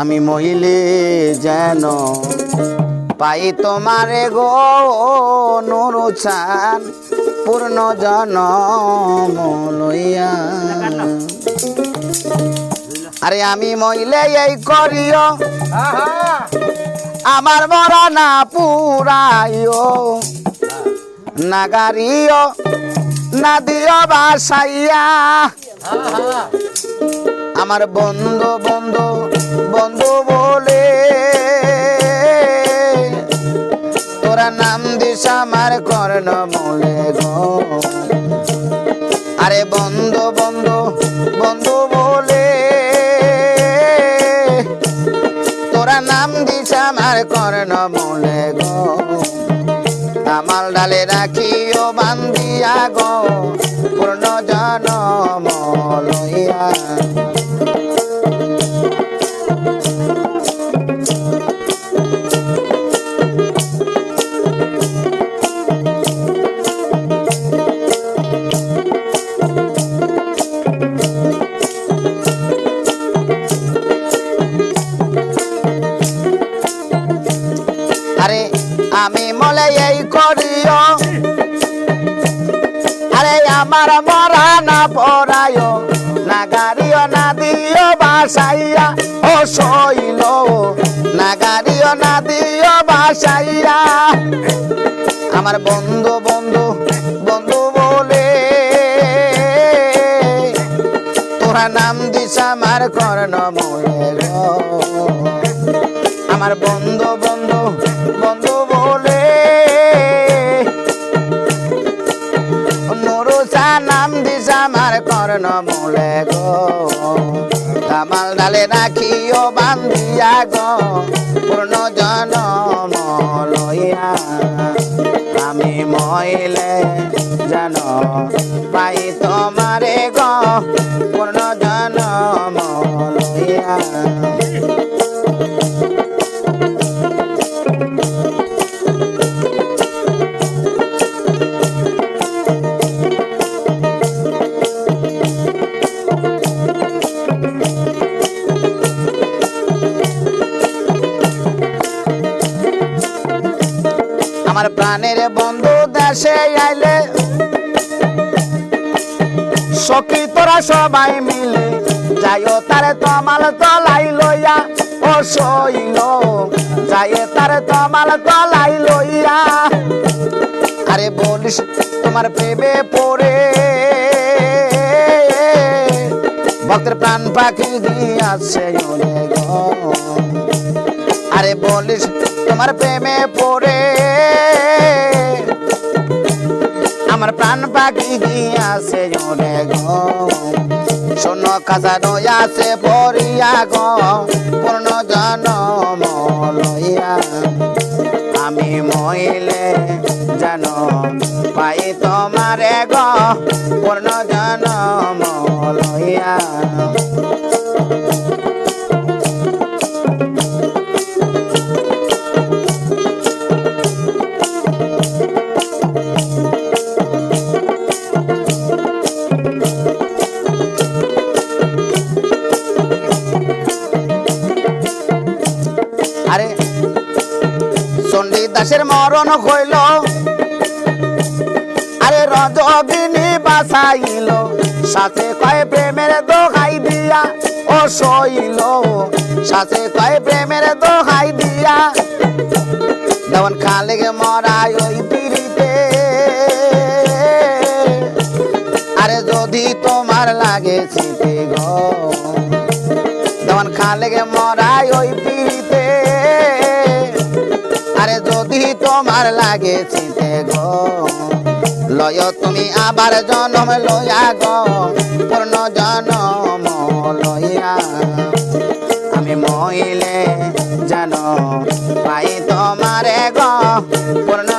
আমি মহিলে যেন পাই তোমারে গো নুরুচান পূর্ণ জনম লইয়া। আরে আমি মহিলে এই করিও, আমার মরা না পুরাইও। নাগারিও না দিও বাসাইয়া। আমার বন্ধু বন্ধু বন্ধু বলে, তোরা নাম দিস আমার কর্ণ বলে গো। আরে বন্ধু বন্ধু বন্ধু বলে, তোরা নাম দিস আমার কর্ণ বলে গো। তামাল ডালে রাখিও বান্দিয়া গো, পূর্ণ জনম লইয়া। আমি মলে এই করিও। আরে আমার মরা না পড়ায়ও না গাড়িও না দিও, বাসাইয়া ও শৈল না গাড়িও না দিও, বাসাইয়া। আমার বন্ধু বন্ধু বন্ধু বলে, তোরা নাম দিস আমার কর্ণ আমার বন্ধু বন্ধু বন্ধু নাম দিস আমার কর্ণ মলে গো। তামাল ডালে রাখিও বান্ধিয়া গো। পূর্ণ জনম লইয়া আমি মইলে জান পাই তোমারে গো। পূর্ণ জনম আমার প্রাণের বন্ধু দেশে আইলে, সখী তোরা সবাই মিলে যাইও তারে তমাল তলাই লইয়া, ও সইল যাইয়ে তারে তমাল তলাই লইয়া। আরে বলিস, তোমার প্রেমে পড়ে ভক্তের প্রাণ পাখি দিয়াছে অনেক আরে বলিস, তোমার প্রেমে পড়ে। আমার প্রাণ পাখি গিয়াছে জনে গো। শোন কাছা নয়াছে পড়িয়া গো, পূর্ণ জনম লইয়া। আমি মইলে জানো, পাই তোমারে গো, পূর্ণ জনম চণ্ডী দাসের মরণ হইল। আরে রজবিনী বাসাইল সাথে কয় প্রেমের দোহাই দিয়া ও সইল। সাথে কয় প্রেমের দোহাই দিয়া দেওয়ান খালে গে মরাই ওই পিড়িতে। আরে যদি তোমার লাগে শীতে গো দেওয়ান খালে মরাই ওই পিড়িতে। আরে যদি তোমার লাগে গো, লয় তুমি আবার জনম লয়া গো, পূর্ণ জনম লয়া আমি মহিলে জানো পাই তোমারে গো, পূর্ণ